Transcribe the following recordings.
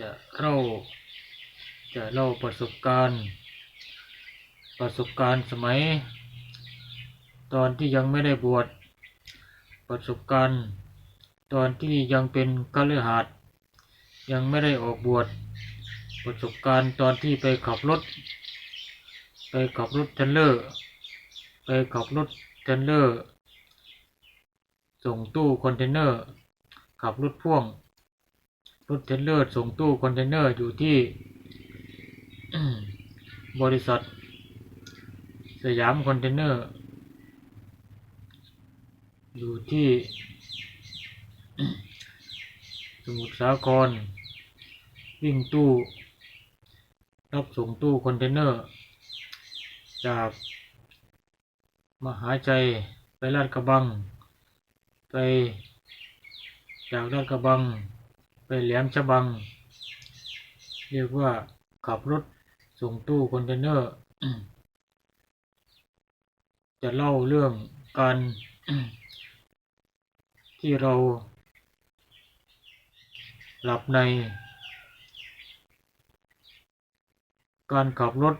จะเล่าจะเล่าประสบการณ์ ประสบการณ์สมัย ตอนที่ยังไม่ได้บวชประสบการณ์ ตอนที่ยังเป็นกัลหัดยังไม่ได้ออกบวชประสบการณ์ตอนที่ไปขับรถ ไปขับรถเทรลเลอร์ ไปขับรถเทรลเลอร์ ส่งตู้คอนเทนเนอร์ ขับรถพ่วง รถเทรลเลอร์ส่งตู้คอนเทนเนอร์อยู่ที่บริษัท สยามคอนเทนเนอร์ อยู่ที่สมุทรสาคร วิ่งตู้ รับส่งตู้คอนเทนเนอร์ จากมหาชัยไปลาดกระบัง ไปจากลาดกระบัง ไปแหลมฉบัง เรียกว่าขับรถส่งตู้คอนเทนเนอร์ จะเล่าเรื่องการที่เรา หลับใน การขับรถ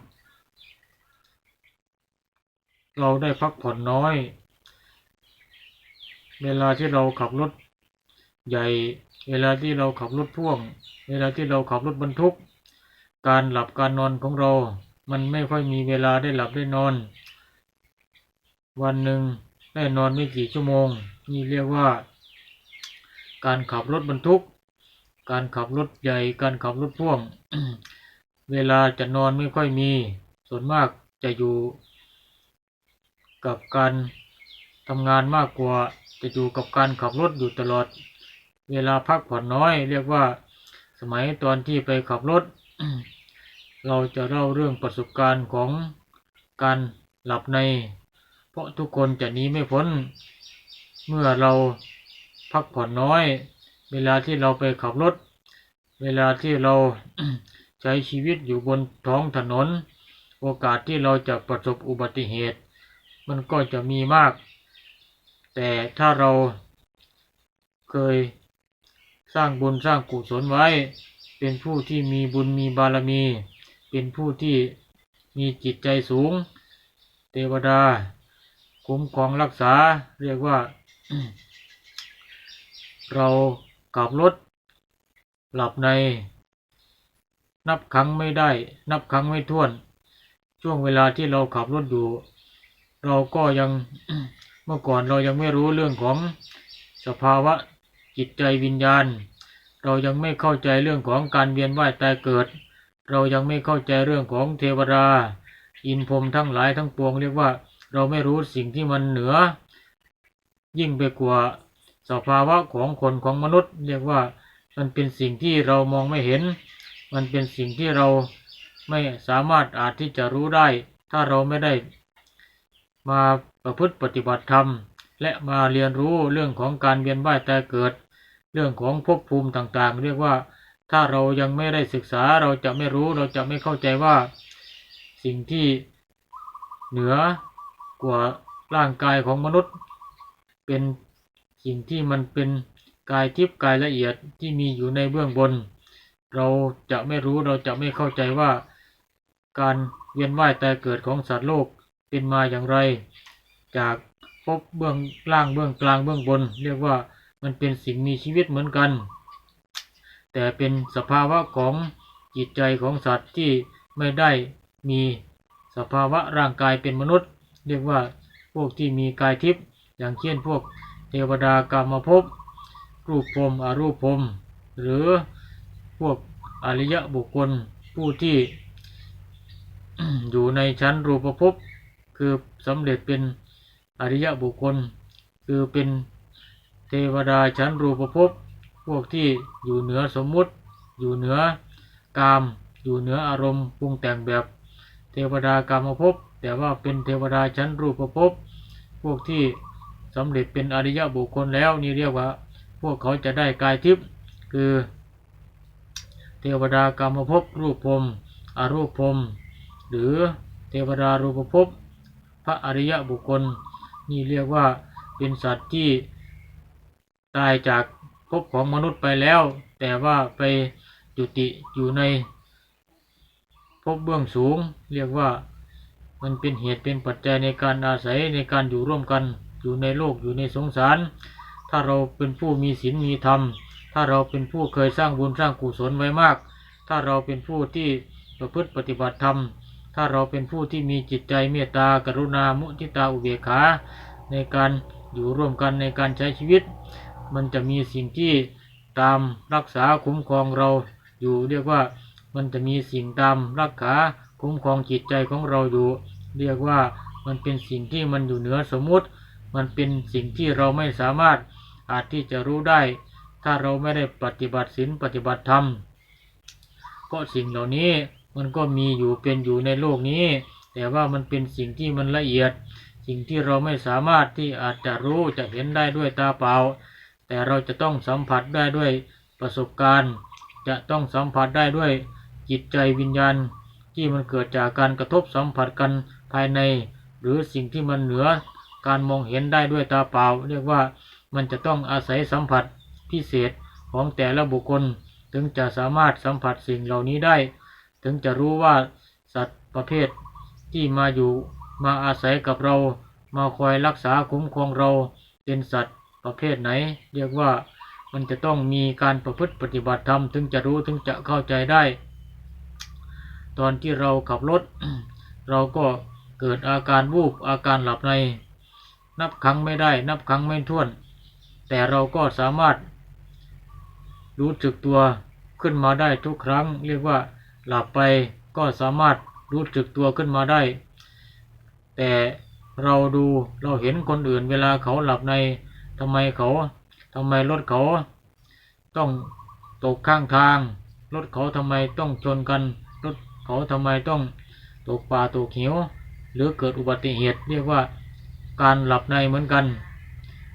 เราได้พักผ่อนน้อย เวลาที่เราขับรถใหญ่ เวลาที่เราขับรถพ่วง เวลาที่เราขับรถบรรทุก การหลับการนอนของเรา มันไม่ค่อยมีเวลาได้หลับได้นอน วันหนึ่งได้นอนไม่กี่ชั่วโมง นี่เรียกว่า การขับรถบรรทุก การขับรถใหญ่ การขับรถพ่วง เวลาจะนอนไม่ค่อยมี ส่วนมากจะอยู่กับการทำงานมากกว่า จะอยู่กับการขับรถอยู่ตลอด เวลาพักผ่อนน้อย เรียกว่าสมัยตอนที่ไปขับรถ เราจะเล่าเรื่องประสบการณ์ของการหลับใน เพราะทุกคนจะหนีไม่พ้น เมื่อเราพักผ่อนน้อย เวลาที่เราไปขับรถ เวลาที่เราใช้ชีวิตอยู่บนท้องถนน โอกาสที่เราจะประสบอุบัติเหตุ มันก็จะมีมาก แต่ถ้าเราเคย ร้างบุญสร้างกุศลไว้ เป็นผู้ที่มีบุญมีบารมี เป็นผู้ที่มีจิตใจสูง เทวดา คุ้มครองรักษา เรียกว่า เราขับรถ หลับใน นับครั้งไม่ได้ นับครั้งไม่ถ้วน ช่วงเวลาที่เราขับรถอยู่ เราก็ยังเมื่อก่อนเรายังไม่รู้เรื่องของสภาวะ จิตใจวิญญาณ เรายังไม่เข้าใจเรื่องของการเวียนว่ายตายเกิด เรายังไม่เข้าใจเรื่องของเทวดา อินพรมทั้งหลายทั้งปวงเรียกว่า เราไม่รู้สิ่งที่มันเหนือ ยิ่งไปกว่าสภาวะของคนของมนุษย์ เรียกว่ามันเป็นสิ่งที่เรามองไม่เห็น มันเป็นสิ่งที่เราไม่สามารถอาจที่จะรู้ได้ ถ้าเราไม่ได้ มาประพฤติปฏิบัติธรรม และมาเรียนรู้เรื่องของการเวียนว่ายตายเกิด เรื่องของภพภูมิต่างๆ เรียกว่า ถ้าเรายังไม่ได้ศึกษาเราจะไม่รู้เราจะไม่เข้าใจว่า สิ่งที่เหนือกว่าร่างกายของมนุษย์ เป็นสิ่งที่มันเป็นกายทิพย์กายละเอียดที่มีอยู่ในเบื้องบน เราจะไม่รู้เราจะไม่เข้าใจว่า การเวียนว่ายตายเกิดของสัตว์โลกเป็นมาอย่างไร จากพบเบื้องล่างเบื้องกลางเบื้องบน เรียกว่า มันเป็นสิ่งมีชีวิตเหมือนกัน แต่เป็นสภาวะของจิตใจของสัตว์ที่ไม่ได้มีสภาวะร่างกายเป็นมนุษย์ เรียกว่าพวกที่มีกายทิพย์อย่างเช่นพวกเทวดากามภพรูปพรมอรูปพรมหรือพวกอริยะบุคคลผู้ที่อยู่ในชั้นรูปภพคือสำเร็จเป็นอริยะบุคคล คือเป็น เทวดาชั้นรูปภพพวกที่อยู่เหนือสมมุติ อยู่เหนือกาม อยู่เหนืออารมณ์ปรุงแต่งแบบ เทวดากามภพแต่ว่าเป็นเทวดาชั้นรูปภพพวกที่สำเร็จเป็นอริยะบุคคลแล้วนี่เรียกว่า พวกเขาจะได้กายทิพย์คือ เทวดากามภพรูปพรมอรูปพรมหรือเทวดารูปภพพระอริยะบุคคล นี่เรียกว่าเป็นสัตว์ที่ ตายจากภพของมนุษย์ไปแล้ว แต่ว่าไปจุติอยู่ในภพเบื้องสูง เรียกว่ามันเป็นเหตุเป็นปัจจัยในการอาศัยในการอยู่ร่วมกันอยู่ในโลกอยู่ในสงสาร ถ้าเราเป็นผู้มีศีลมีธรรม ถ้าเราเป็นผู้เคยสร้างบุญสร้างกุศลไว้มาก ถ้าเราเป็นผู้ที่ประพฤติปฏิบัติธรรม ถ้าเราเป็นผู้ที่มีจิตใจเมตตากรุณามุทิตาอุเบกขา ในการอยู่ร่วมกันในการใช้ชีวิต มันจะมีสิ่งที่ตามรักษาคุ้มครองเราอยู่ เรียกว่ามันจะมีสิ่งตามรักษาคุ้มครองจิตใจของเราอยู่ เรียกว่ามันเป็นสิ่งที่มันอยู่เหนือสมมุติ มันเป็นสิ่งที่เราไม่สามารถอาจที่จะรู้ได้ ถ้าเราไม่ได้ปฏิบัติศีลปฏิบัติธรรมก็สิ่งเหล่านี้มันก็มีอยู่เป็นอยู่ในโลกนี้ แต่ว่ามันเป็นสิ่งที่มันละเอียด สิ่งที่เราไม่สามารถที่อาจจะรู้จะเห็นได้ด้วยตาเปล่า แต่เราจะต้องสัมผัสได้ด้วยประสบการณ์ จะต้องสัมผัสได้ด้วยจิตใจวิญญาณ ที่มันเกิดจากการกระทบสัมผัสกันภายใน หรือสิ่งที่มันเหนือการมองเห็นได้ด้วยตาเปล่า เรียกว่ามันจะต้องอาศัยสัมผัสพิเศษของแต่ละบุคคล ถึงจะสามารถสัมผัสสิ่งเหล่านี้ได้ ถึงจะรู้ว่าสัตว์ประเภทที่มาอยู่มาอาศัยกับเรา มาคอยรักษาคุ้มครองเราเป็นสัตว์ ประเภทไหน เรียกว่ามันจะต้องมีการประพฤติปฏิบัติธรรมถึงจะรู้ถึงจะเข้าใจได้ ตอนที่เราขับรถ เราก็เกิดอาการวูบอาการหลับใน นับครั้งไม่ได้ นับครั้งไม่ถ้วน แต่เราก็สามารถ รู้สึกตัวขึ้นมาได้ทุกครั้ง เรียกว่าหลับไปก็สามารถรู้สึกตัวขึ้นมาได้ แต่เราดูเราเห็นคนอื่นเวลาเขาหลับใน ทำไมเขาทำไมรถเขา ต้องตกข้างทาง รถเขาทำไมต้องชนกัน รถเขาทำไมต้องตกป่าตกเหวหรือเกิดอุบัติเหตุ เรียกว่าการหลับในเหมือนกัน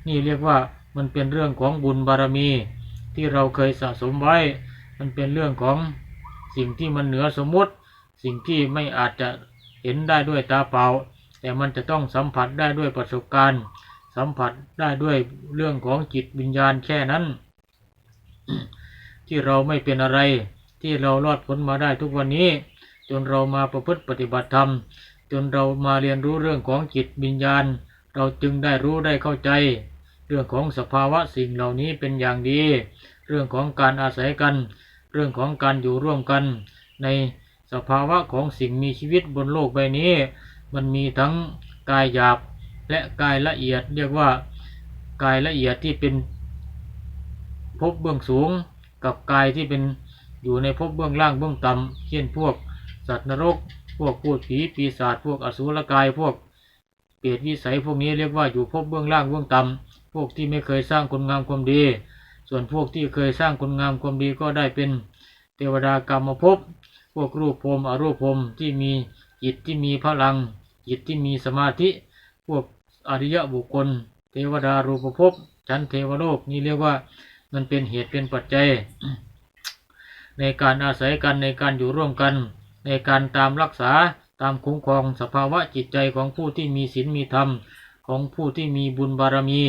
นี่เรียกว่ามันเป็นเรื่องของบุญบารมี ที่เราเคยสะสมไว้ มันเป็นเรื่องของสิ่งที่มันเหนือสมมุติ สิ่งที่ไม่อาจจะเห็นได้ด้วยตาเปล่า แต่มันจะต้องสัมผัสได้ด้วยประสบการณ์ สัมผัสได้ด้วยเรื่องของจิตวิญญาณแค่นั้น ที่เราไม่เป็นอะไร ที่เรารอดพ้นมาได้ทุกวันนี้ จนเรามาประพฤติปฏิบัติธรรม จนเรามาเรียนรู้เรื่องของจิตวิญญาณ เราจึงได้รู้ได้เข้าใจ เรื่องของสภาวะสิ่งเหล่านี้เป็นอย่างดี เรื่องของการอาศัยกัน เรื่องของการอยู่ร่วมกัน ในสภาวะของสิ่งมีชีวิตบนโลกใบนี้ มันมีทั้งกายหยาบ และกายละเอียดเรียกว่ากายละเอียดที่เป็นภพเบื้องสูง กับกายที่เป็นอยู่ในภพเบื้องล่างเบื้องต่ำเช่นพวกสัตว์นรก พวกพูดผีปีศาจพวกอสุรกายพวกเปรตวิสัยพวกนี้เรียกว่าอยู่ภพเบื้องล่างเบื้องต่ำพวกที่ไม่เคยสร้างคุณงามความดี ส่วนพวกที่เคยสร้างคุณงามความดีก็ได้เป็นเทวดากรรมภพพวกรูปพรหมอรูปพรหมที่มีจิตที่มีพลังจิตที่มีสมาธิ พวก อริยบุคคล เทวดารูปภพชั้นเทวโลกนี่เรียกว่ามันเป็นเหตุเป็นปัจจัย ในการอาศัยกันในการอยู่ร่วมกัน ในการตามรักษาตามคุ้มครองสภาวะจิตใจของผู้ที่มีศีลมีธรรม ของผู้ที่มีบุญบารมี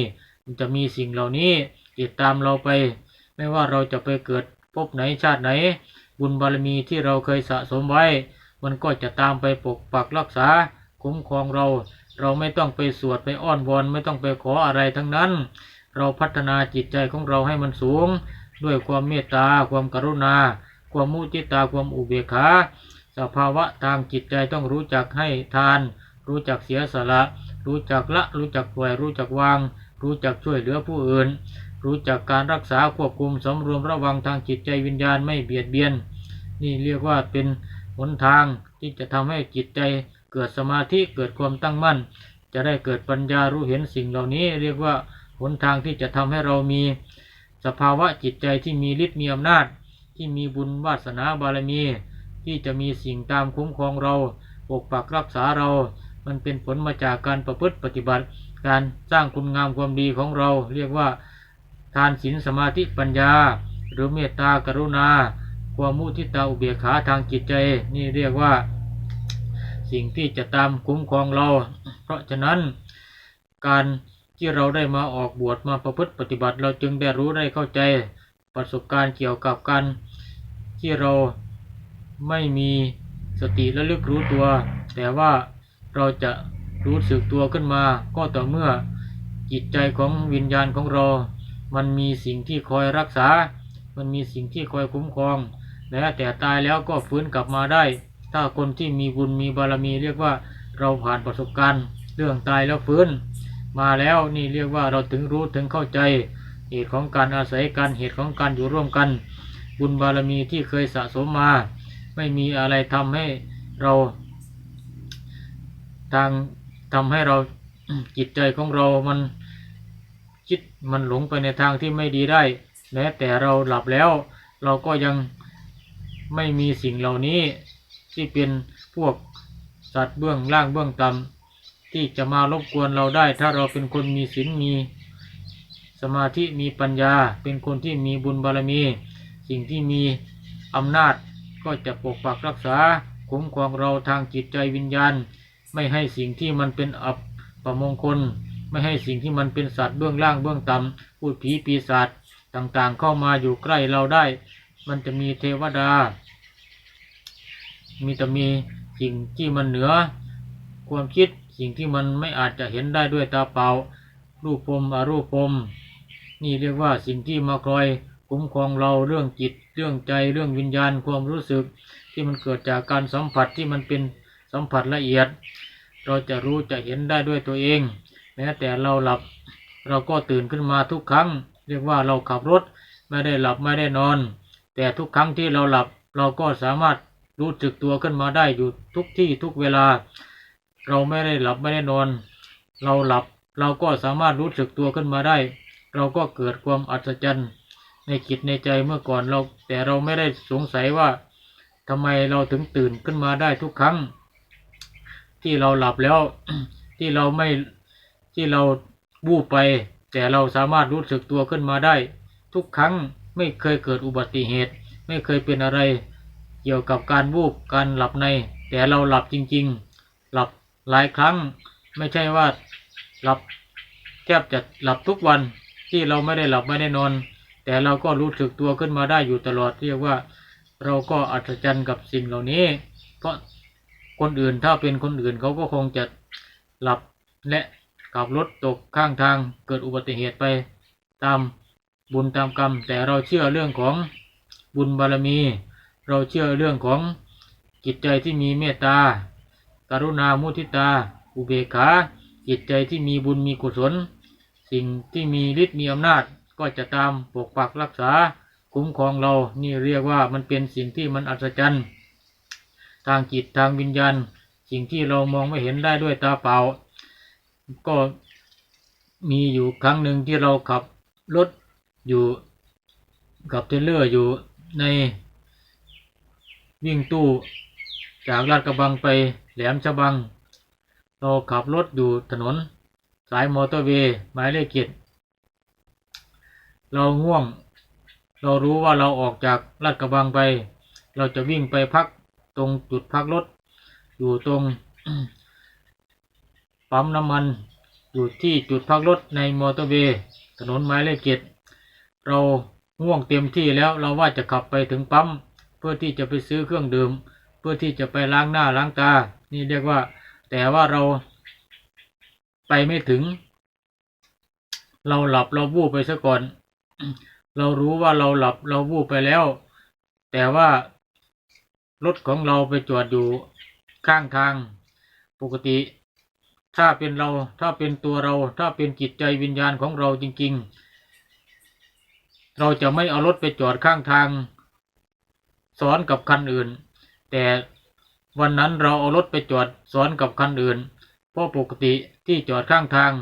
มันจะมีสิ่งเหล่านี้ติดตามเราไป ไม่ว่าเราจะไปเกิดพบไหนชาติไหน บุญบารมีที่เราเคยสะสมไว้ มันก็จะตามไปปกปักรักษาคุ้มครองเรา เราไม่ต้องไปสวดไปอ้อนวอนไม่ต้องไปขออะไรทั้งนั้น เราพัฒนาจิตใจของเราให้มันสูง ด้วยความเมตตา ความกรุณา ความมุทิตาความอุเบกขาสภาวะทางจิตใจต้องรู้จักให้ทาน รู้จักเสียสละ รู้จักละ รู้จักปล่อย รู้จักวาง รู้จักช่วยเหลือผู้อื่น รู้จักการรักษาควบคุมสำรวมระวังทางจิตใจวิญญาณไม่เบียดเบียน นี่เรียกว่าเป็นหนทางที่จะทำให้จิตใจ เกิดสมาธิเกิดความตั้งมั่น จะได้เกิดปัญญารู้เห็นสิ่งเหล่านี้ เรียกว่าหนทางที่จะทำให้เรามี สภาวะจิตใจที่มีฤทธิ์มีอำนาจ ที่มีบุญวาสนาบารมี ที่จะมีสิ่งตามคุ้มครองเราปกปักรักษาเรา มันเป็นผลมาจากการประพฤติปฏิบัติ การสร้างคุณงามความดีของเรา เรียกว่าทานศีลสมาธิปัญญา หรือเมตตากรุณา ความมุทิตาอุเบกขาทางจิตใจ นี่เรียกว่า สิ่งที่จะตามคุ้มครองเรา เพราะฉะนั้นการที่เราได้มาออกบวชมาประพฤติปฏิบัติ เราจึงได้รู้ได้เข้าใจประสบการณ์เกี่ยวกับการที่เราไม่มีสติและลึกรู้ตัว แต่ว่าเราจะรู้สึกตัวขึ้นมา ก็ต่อเมื่อจิตใจของวิญญาณของเรา มันมีสิ่งที่คอยรักษา มันมีสิ่งที่คอยคุ้มครองแม้แต่ตายแล้วก็ฟื้นกลับมาได้ ถ้าคนที่มีบุญมีบารมี เรียกว่าเราผ่านประสบการณ์เรื่องตายแล้วฟื้น มาแล้วนี่เรียกว่าเราถึงรู้ถึงเข้าใจเหตุของการอาศัยกันเหตุของการอยู่ร่วมกัน บุญบารมีที่เคยสะสมมา ไม่มีอะไรทำให้เราทางทำให้เราจิตใจของเรามันคิดมันหลงไปในทางที่ไม่ดีได้แม้แต่เราหลับแล้ว เราก็ยังไม่มีสิ่งเหล่านี้ ที่เป็นพวกสัตว์เบื้องล่างเบื้องต่ำที่จะมารบกวนเราได้ ถ้าเราเป็นคนมีศีลมีสมาธิมีปัญญา เป็นคนที่มีบุญบารมี สิ่งที่มีอำนาจก็จะปกปักรักษาคุ้มครองเราทางจิตใจวิญญาณ ไม่ให้สิ่งที่มันเป็นอับประมงคล ไม่ให้สิ่งที่มันเป็นสัตว์เบื้องล่างเบื้องต่ำพูดผีปีศาจต่างๆ เข้ามาอยู่ใกล้เราได้ มันจะมีเทวดา มีแต่มีสิ่งที่มันเหนือ ความคิดสิ่งที่มันไม่อาจจะเห็นได้ด้วยตาเปล่า รูปพรมอรูปพรมนี่เรียกว่าสิ่งที่มาคอยคุ้มครองเราเรื่องจิต เรื่องใจเรื่องวิญญาณความรู้สึก ที่มันเกิดจากการสัมผัสที่มันเป็นสัมผัสละเอียด เราจะรู้จะเห็นได้ด้วยตัวเอง แม้แต่เราหลับเราก็ตื่นขึ้นมาทุกครั้ง เรียกว่าเราขับรถไม่ได้หลับไม่ได้นอน แต่ทุกครั้งที่เราหลับเราก็สามารถ รู้สึกตัวขึ้นมาได้อยู่ทุกที่ทุกเวลา เราไม่ได้หลับไม่ได้นอน เราหลับเราก็สามารถรู้สึกตัวขึ้นมาได้ เราก็เกิดความอัศจรรย์ในจิตในใจเมื่อก่อนเรา แต่เราไม่ได้สงสัยว่าทำไมเราถึงตื่นขึ้นมาได้ทุกครั้ง ที่เราหลับแล้วที่เราไม่ที่เราบูบไป แต่เราสามารถรู้สึกตัวขึ้นมาได้ ทุกครั้งไม่เคยเกิดอุบัติเหตุ ไม่เคยเป็นอะไร เกี่ยวกับการวูบการหลับใน แต่เราหลับจริง ๆ หลับหลายครั้ง ไม่ใช่ว่าหลับแทบจะหลับทุกวันที่เราไม่ได้หลับไม่ได้นอน แต่เราก็รู้สึกตัวขึ้นมาได้อยู่ตลอดเรียกว่า เราก็อัศจรรย์กับสิ่งเหล่านี้ เพราะคนอื่นถ้าเป็นคนอื่นเขาก็คงจะหลับและขับรถตกข้างทางเกิดอุบัติเหตุไปตามบุญตามกรรม แต่เราเชื่อเรื่องของบุญบารมี เราเชื่อเรื่องของจิตใจที่มีเมตตา กรุณามุทิตา อุเบกขา จิตใจที่มีบุญมีกุศล สิ่งที่มีฤทธิ์มีอำนาจก็จะตามปกปักรักษา คุ้มครองเรา นี่เรียกว่ามันเป็นสิ่งที่มันอัศจรรย์ ทางจิตทางวิญญาณ สิ่งที่เรามองไม่เห็นได้ด้วยตาเปล่า ก็มีอยู่ครั้งหนึ่งที่เราขับรถอยู่กับเทรลเลอร์อยู่ใน วิ่งตู้จากลาดกระบังไปแหลมฉบัง เราขับรถอยู่ถนน สายมอเตอร์เวย์หมายเลขเจ็ดเราง่วง เรารู้ว่าเราออกจากลาดกระบังไป เราจะวิ่งไปพักตรงจุดพักรถ อยู่ตรงปั๊มน้ำมันอยู่ที่จุดพักรถในมอเตอร์เวย์ถนนหมายเลขเจ็ดเราง่วงเต็มที่แล้วเราว่าจะขับไปถึงปั๊ม พื่อที่จะไปซื้อเครื่องดื่ม เพื่อที่จะไปล้างหน้าล้างตา นี่เรียกว่า แต่ว่าเราไปไม่ถึง เราหลับเราวูบไปซะก่อน เรารู้ว่าเราหลับเราวูบไปแล้ว แต่ว่ารถของเราไปจอดอยู่ข้างทาง ปกติ ถ้าเป็นเราถ้าเป็นตัวเรา ถ้าเป็นจิตใจวิญญาณของเราจริง ๆ เราจะไม่เอารถไปจอดข้างทาง ซ้อนกับคันอื่น แต่วันนั้นเราเอารถไปจอดซ้อนกับคันอื่น เพราะปกติที่จอดข้างทาง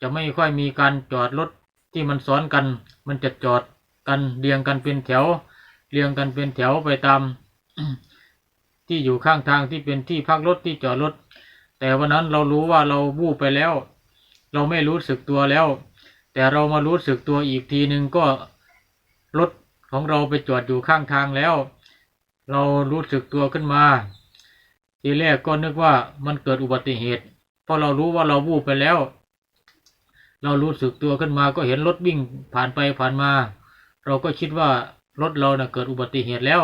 จะไม่ค่อยมีการจอดรถที่มันซ้อนกัน มันจะจอดกันเรียงกันเป็นแถว เรียงกันเป็นแถวไปตาม ที่อยู่ข้างทางที่เป็นที่พักรถที่จอดรถ แต่วันนั้นเรารู้ว่าเราวูบไปแล้ว เราไม่รู้สึกตัวแล้ว แต่เรามารู้สึกตัวอีกทีหนึ่งก็รถ ของเราไปจอดอยู่ข้างทางแล้ว เรารู้สึกตัวขึ้นมา ทีแรกก็นึกว่ามันเกิดอุบัติเหตุเพราะเรารู้ว่าเราวูบไปแล้ว เรารู้สึกตัวขึ้นมาก็เห็นรถวิ่งผ่านไปผ่านมา เราก็คิดว่ารถเรานะ่ะเกิดอุบัติเหตุแล้ว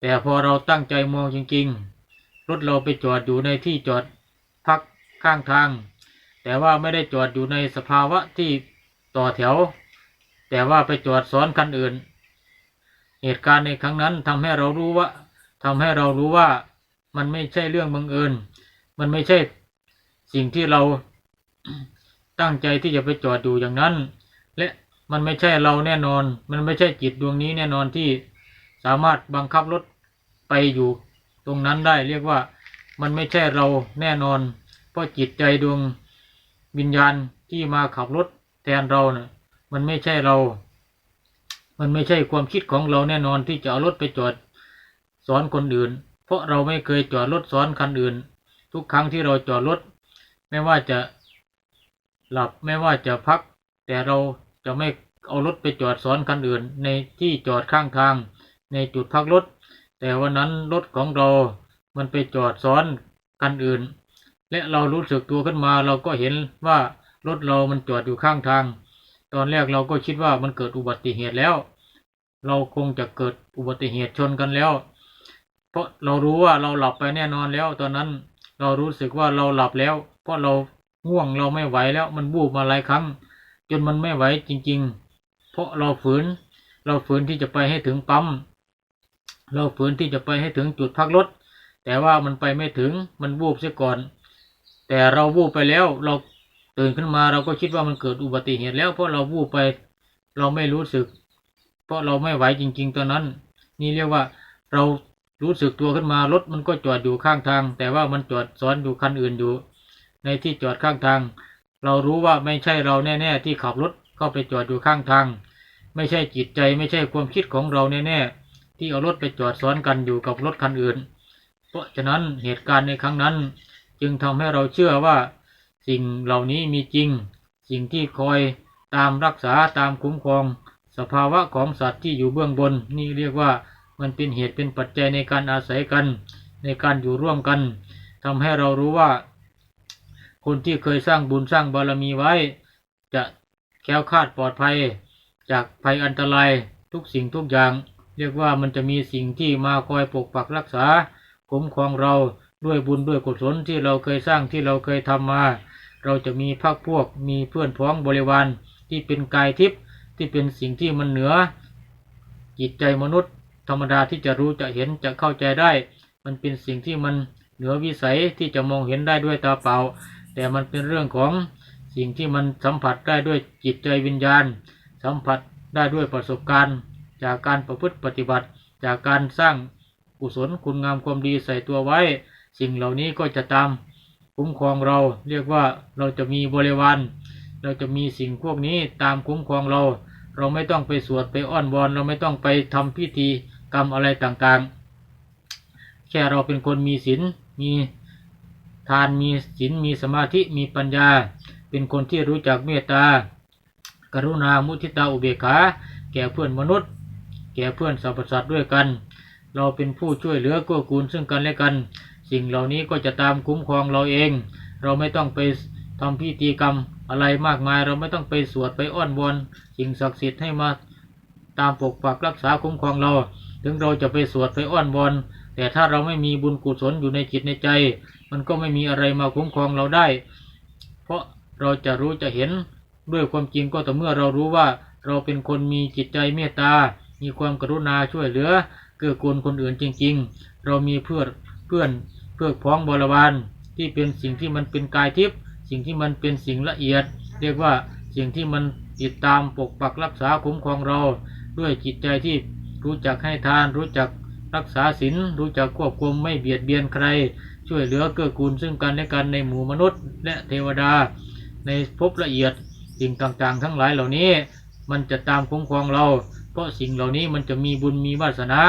แต่พอเราตั้งใจมองจริงๆ รถเราไปจอดอยู่ในที่จอดพักข้างทาง แต่ว่าไม่ได้จอดอยู่ในสภาวะที่ต่อแถว แต่ว่าไปจอดซ้อนคันอื่น เหตุการณ์ในครั้งนั้นทำให้เรารู้ว่าทำให้เรารู้ว่ามันไม่ใช่เรื่องบังเอิญ มันไม่ใช่สิ่งที่เราตั้งใจที่จะไปจอดอยู่อย่างนั้น และมันไม่ใช่เราแน่นอน มันไม่ใช่จิตดวงนี้แน่นอนที่สามารถบังคับรถไปอยู่ตรงนั้นได้เรียกว่ามันไม่ใช่เราแน่นอน เพราะจิตใจดวงวิญญาณที่มาขับรถแทนเราเนะ่ะมันไม่ใช่เรา มันไม่ใช่ความคิดของเราแน่นอนที่จะเอารถไปจอดสอนคนอื่น เพราะเราไม่เคยจอดรถสอนคันอื่น ทุกครั้งที่เราจอดรถ ไม่ว่าจะหลับไม่ว่าจะพัก แต่เราจะไม่เอารถไปจอดสอนคันอื่น ในที่จอดข้างทาง ในจุดพักรถ แต่วันนั้นรถของเรา มันไปจอดซ้อนคันอื่น และเรารู้สึกตัวขึ้นมาเราก็เห็นว่ารถเรามันจอดอยู่ข้างทาง ตอนแรกเราก็คิดว่ามันเกิดอุบัติเหตุแล้ว เราคงจะเกิดอุบัติเหตุชนกันแล้ว เพราะเรารู้ว่าเราหลับไปแน่นอนแล้ว ตอนนั้นเรารู้สึกว่าเราหลับแล้ว เพราะเราง่วงเราไม่ไหวแล้ว มันบูบมาหลายครั้ง จนมันไม่ไหวจริง ๆ เพราะเราฝืน เราฝืนที่จะไปให้ถึงปั๊มเราฝืนที่จะไปให้ถึงจุดพักรถแต่ว่ามันไปไม่ถึงมันวูบเสียก่อน แต่เราวูบไปแล้วเรา ตื่นขึ้นมาเราก็คิดว่ามันเกิดอุบัติเหตุแล้วเพราะเราวูบไป เราไม่รู้สึก เพราะเราไม่ไหวจริง ๆ ตอนนั้น นี่เรียกว่าเรารู้สึกตัวขึ้นมารถมันก็จอดอยู่ข้างทาง แต่ว่ามันจอดซ้อนอยู่คันอื่นอยู่ ในที่จอดข้างทาง เรารู้ว่าไม่ใช่เราแน่ ๆ ที่ขับรถเข้าไปจอดอยู่ข้างทาง ไม่ใช่จิตใจไม่ใช่ความคิดของเราแน่ๆที่เอารถไปจอดซ้อนกันอยู่กับรถคันอื่น เพราะฉะนั้นเหตุการณ์ในครั้งนั้น จึงทำให้เราเชื่อว่า สิ่งเหล่านี้มีจริง สิ่งที่คอยตามรักษาตามคุ้มครอง สภาวะของสัตว์ที่อยู่เบื้องบน นี่เรียกว่ามันเป็นเหตุเป็นปัจจัยในการอาศัยกัน ในการอยู่ร่วมกันทำให้เรารู้ว่า คนที่เคยสร้างบุญสร้างบารมีไว้ จะแค้วคาดปลอดภัย จากภัยอันตรายทุกสิ่งทุกอย่าง เรียกว่ามันจะมีสิ่งที่มาคอยปกปักรักษาคุ้มครองเราด้วยบุญด้วยกุศลที่เราเคยสร้างที่เราเคยทำมา เราจะมีพักพวกมีเพื่อนพ้องบริวารที่เป็นกายทิพย์ที่เป็นสิ่งที่มันเหนือ จิตใจมนุษย์ ธรรมดาที่จะรู้จะเห็นจะเข้าใจได้ มันเป็นสิ่งที่มันเหนือวิสัยที่จะมองเห็นได้ด้วยตาเปล่า แต่มันเป็นเรื่องของสิ่งที่มันสัมผัสได้ด้วยจิตใจวิญญาณ สัมผัสได้ด้วยประสบการณ์ จากการประพฤติปฏิบัติ จากการสร้างกุศลคุณงามความดีใส่ตัวไว้ สิ่งเหล่านี้ก็จะตาม คุ้มครองเรา เรียกว่าเราจะมีบริวาร เราจะมีสิ่งพวกนี้ตามคุ้มครองเรา เราไม่ต้องไปสวดไปอ้อนวอน เราไม่ต้องไปทำพิธีกรรมอะไรต่างๆ แค่เราเป็นคนมีศีลมีทานมีศีลมีสมาธิมีปัญญา เป็นคนที่รู้จักเมตตา กรุณามุทิตาอุเบกขาแก่เพื่อนมนุษย์ แก่เพื่อนสรรพสัตว์ด้วยกัน เราเป็นผู้ช่วยเหลือกู้กูลซึ่งกันและกัน สิ่งเหล่านี้ก็จะตามคุ้มครองเราเอง เราไม่ต้องไปทำพิธีกรรมอะไรมากมาย เราไม่ต้องไปสวดไปอ้อนวอนสิ่งศักดิ์สิทธิ์ให้มาตามปกปักรักษาคุ้มครองเรา ถึงเราจะไปสวดไปอ้อนวอนแต่ถ้าเราไม่มีบุญกุศลอยู่ในจิตในใจ มันก็ไม่มีอะไรมาคุ้มครองเราได้ เพราะเราจะรู้จะเห็นด้วยความจริงก็ต่อเมื่อเรารู้ว่าเราเป็นคนมีจิตใจเมตตา มีความกรุณาช่วยเหลือ เกื้อกูลคนอื่นจริง ๆ เรามีเพื่อนเพื่อน พื่อพ้องบริวารที่เป็นสิ่งที่มันเป็นกายทิพย์สิ่งที่มันเป็นสิ่งละเอียด เรียกว่าสิ่งที่มันติดตามปกปักรักษาคุ้มครองเรา ด้วยจิตใจที่รู้จักให้ทาน รู้จักรักษาศีลรู้จักควบคุมไม่เบียดเบียนใคร ช่วยเหลือเกื้อกูลซึ่งกันและกันในหมู่มนุษย์ และเทวดา ในภพละเอียดสิ่งต่างๆ ทั้งหลายเหล่านี้ มันจะตามคุ้มครองเรา เพราะสิ่งเหล่านี้มันจะมีบุญมีวาสนา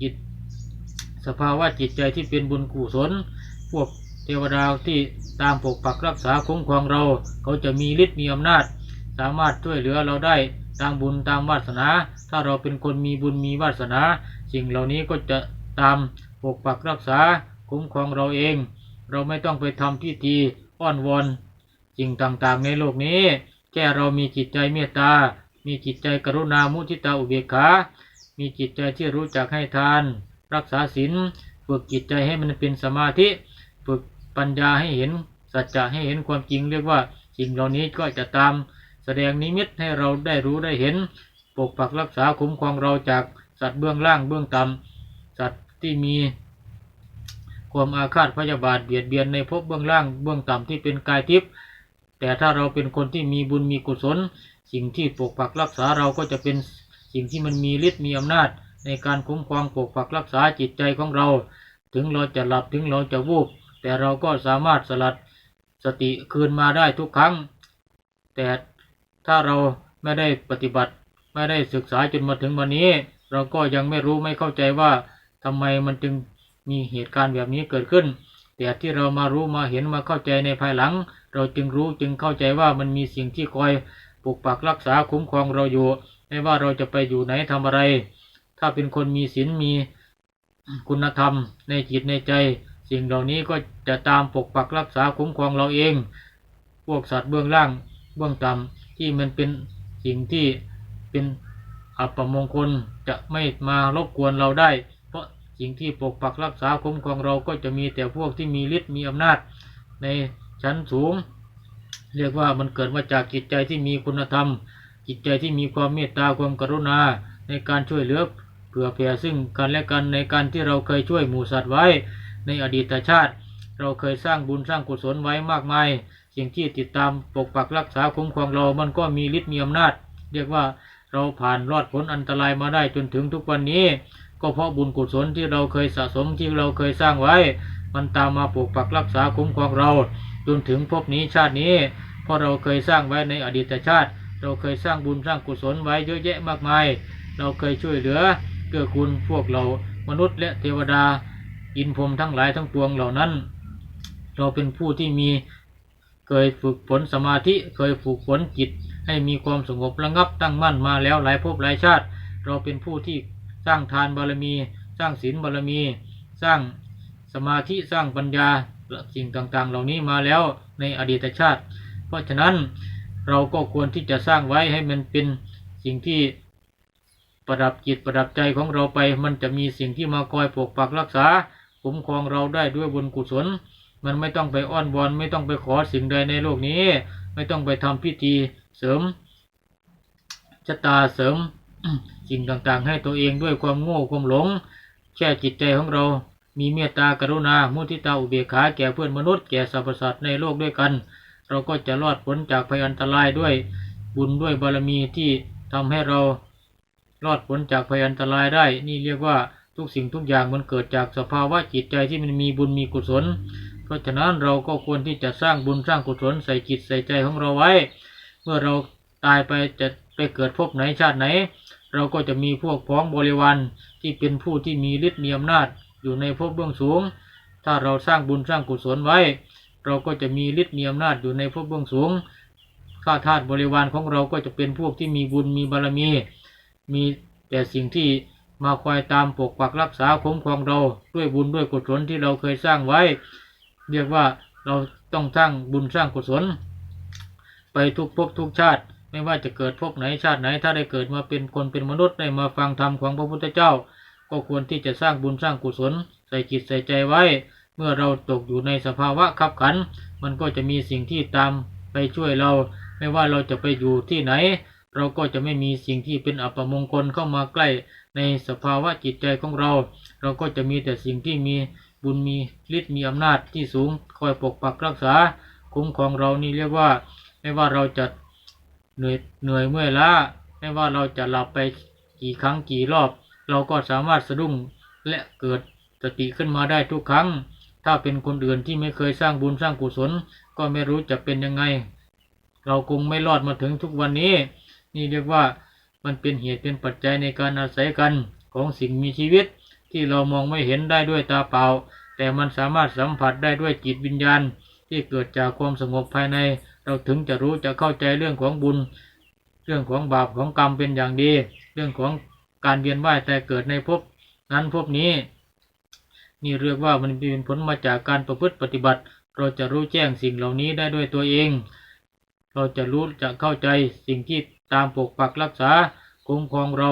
จิต สภาวะจิตใจที่เป็นบุญกุศลพวกเทวดาที่ตามปกปักรักษาคุ้มครองเรา เขาจะมีฤทธิ์มีอำนาจ สามารถช่วยเหลือเราได้ตามบุญตามวาสนา ถ้าเราเป็นคนมีบุญมีวาสนา สิ่งเหล่านี้ก็จะตามปกปักรักษาคุ้มครองเราเอง เราไม่ต้องไปทำพิธีอ้อนวอนสิ่งต่างๆในโลกนี้ แค่เรามีจิตใจเมตตา มีจิตใจกรุณามุทิตาอุเบกขา มีจิตใจที่รู้จักให้ทาน รักษาศีลฝึกจิตใจให้มันเป็นสมาธิฝึกปัญญาให้เห็นสัจจะให้เห็นความจริงเรียกว่าสิ่งเหล่านี้ก็จะตามแสดงนิมิตให้เราได้รู้ได้เห็น ปกปักรักษาคุ้มครองเราจากสัตว์เบื้องล่างเบื้องต่ำสัตว์ที่มี ความอาฆาตพยาบาทเบียดเบียนในภพเบื้องล่างเบื้องต่ำที่เป็นกายทิพย์แต่ถ้าเราเป็นคนที่มีบุญมีกุศล สิ่งที่ปกปักรักษาเราก็จะเป็นสิ่งที่มันมีฤทธิ์มีอำนาจ ในการคุ้มครองปกปักรักษาจิตใจของเรา ถึงเราจะหลับถึงเราจะวูบ แต่เราก็สามารถสลัดสติคืนมาได้ทุกครั้ง แต่ถ้าเราไม่ได้ปฏิบัติ ไม่ได้ศึกษาจนมาถึงวันนี้ เราก็ยังไม่รู้ไม่เข้าใจว่าทำไมมันจึงมีเหตุการณ์แบบนี้เกิดขึ้น แต่ที่เรามารู้มาเห็นมาเข้าใจในภายหลัง เราจึงรู้จึงเข้าใจว่ามันมีสิ่งที่คอยปกปักรักษาคุ้มครองเราอยู่ ไม่ว่าเราจะไปอยู่ไหนทำอะไร ถ้าเป็นคนมีศีลมีคุณธรรมในจิตในใจ สิ่งเหล่านี้ก็จะตามปกปักรักษาคุ้มครองเราเอง พวกสัตว์เบื้องล่างเบื้องต่ำที่มันเป็นสิ่งที่เป็นอัปมงคลจะไม่มารบกวนเราได้ เพราะสิ่งที่ปกปักรักษาคุ้มครองเราก็จะมีแต่พวกที่มีฤทธิ์มีอำนาจ ในชั้นสูง เรียกว่ามันเกิดมาจากจิตใจที่มีคุณธรรม จิตใจที่มีความเมตตาความกรุณาในการช่วยเหลือ ผื่อแผ่ซึ่งกันและกันในการที่เราเคยช่วยหมู่สัตว์ไว้ ในอดีตชาติ เราเคยสร้างบุญสร้างกุศลไว้มากมาย สิ่งที่ติดตามปกปักรักษาคุ้มครองเรา มันก็มีฤทธิ์มีอำนาจ เรียกว่าเราผ่านรอดพ้นอันตรายมาได้จนถึงทุกวันนี้ ก็เพราะบุญกุศลที่เราเคยสะสมที่เราเคยสร้างไว้ มันตามมาปกปักรักษาคุ้มครองเรา จนถึงภพนี้ชาตินี้เพราะเราเคยสร้างไว้ในอดีตชาติ เราเคยสร้างบุญสร้างกุศลไว้เยอะแยะมากมาย เราเคยช่วยเหลือ กื้อกูลพวกเรามนุษย์และเทวดา อินพรมทั้งหลายทั้งปวงเหล่านั้น เราเป็นผู้ที่มีเคยฝึกฝนสมาธิเคยฝึกฝนจิต ให้มีความสงบระงับตั้งมั่นมาแล้วหลายภพหลายชาติ เราเป็นผู้ที่สร้างทานบารมี สร้างศีลบารมี สร้างสมาธิสร้างปัญญาและสิ่งต่างๆ เหล่านี้มาแล้วในอดีตชาติ เพราะฉะนั้นเราก็ควรที่จะสร้างไว้ให้มันเป็นสิ่งที่ ประดับจิตประดับใจของเราไป มันจะมีสิ่งที่มาคอยปกปักรักษาคุ้มครองเราได้ด้วยบุญกุศล มันไม่ต้องไปอ้อนวอนไม่ต้องไปขอสิ่งใดในโลกนี้ ไม่ต้องไปทำพิธีเสริมชะตาเสริมสิ่งต่างๆ ให้ตัวเองด้วยความโง่ความหลง แค่จิตใจของเรา มีเมตตากรุณา มุทิตาอุเบกขาแก่เพื่อนมนุษย์แก่สรรพสัตว์ในโลกด้วยกัน เราก็จะรอดพ้นจากภัยอันตรายด้วยบุญด้วยบารมีที่ทำให้เรา รอดพ้นจากภัยอันตรายได้ นี่เรียกว่าทุกสิ่งทุกอย่างมันเกิดจากสภาวะจิตใจที่มันมีบุญมีกุศล เพราะฉะนั้นเราก็ควรที่จะสร้างบุญสร้างกุศลใส่จิตใส่ใจของเราไว้ เมื่อเราตายไปจะไปเกิดภพไหนชาติไหน เราก็จะมีพวกพ้องบริวารที่เป็นผู้ที่มีฤทธิ์มีอำนาจอยู่ในภพเบื้องสูง ถ้าเราสร้างบุญสร้างกุศลไว้ เราก็จะมีฤทธิ์มีอำนาจอยู่ในภพเบื้องสูงข้าทาสบริวารของเราก็จะเป็นพวกที่มีบุญมีบารมี มีแต่สิ่งที่มาคอยตามปกปักรักษาคุ้มครองเราด้วยบุญด้วยกุศลที่เราเคยสร้างไว้ เรียกว่าเราต้องสร้างบุญสร้างกุศล ไปทุกภพทุกชาติ ไม่ว่าจะเกิดภพไหนชาติไหน ถ้าได้เกิดมาเป็นคนเป็นมนุษย์ได้มาฟังธรรมของพระพุทธเจ้า ก็ควรที่จะสร้างบุญสร้างกุศล ใส่จิตใส่ใจไว้ เมื่อเราตกอยู่ในสภาวะขับขัน มันก็จะมีสิ่งที่ตามไปช่วยเรา ไม่ว่าเราจะไปอยู่ที่ไหน เราก็จะไม่มีสิ่งที่เป็นอัปมงคลเข้ามาใกล้ในสภาวะจิตใจของเรา เราก็จะมีแต่สิ่งที่มีบุญมีฤทธิ์มีอำนาจที่สูงคอยปกปักรักษา คุ้มครองเรานี่เรียกว่า ไม่ว่าเราจะเหนื่อยเหนื่อยเมื่อยล้าไม่ว่าเราจะหลับไปกี่ครั้งกี่รอบ เราก็สามารถสะดุ้งและเกิดสติขึ้นมาได้ทุกครั้ง ถ้าเป็นคนอื่นที่ไม่เคยสร้างบุญสร้างกุศล ก็ไม่รู้จะเป็นยังไง เราคงไม่รอดมาถึงทุกวันนี้ นี่เรียกว่ามันเป็นเหตุเป็นปัจจัยในการอาศัยกันของสิ่งมีชีวิต ที่เรามองไม่เห็นได้ด้วยตาเปล่า แต่มันสามารถสัมผัสได้ด้วยจิตวิญญาณ ที่เกิดจากความสงบภายใน เราถึงจะรู้จะเข้าใจเรื่องของบุญ เรื่องของบาปของกรรมเป็นอย่างดี เรื่องของการเวียนว่ายแต่เกิดในภพนั้นภพนี้ นี่เรียกว่ามันเป็นผลมาจากการประพฤติปฏิบัติ เราจะรู้แจ้งสิ่งเหล่านี้ได้ด้วยตัวเอง เราจะรู้จะเข้าใจสิ่งที่ ตามปกปักรักษาคุ้มครองเรา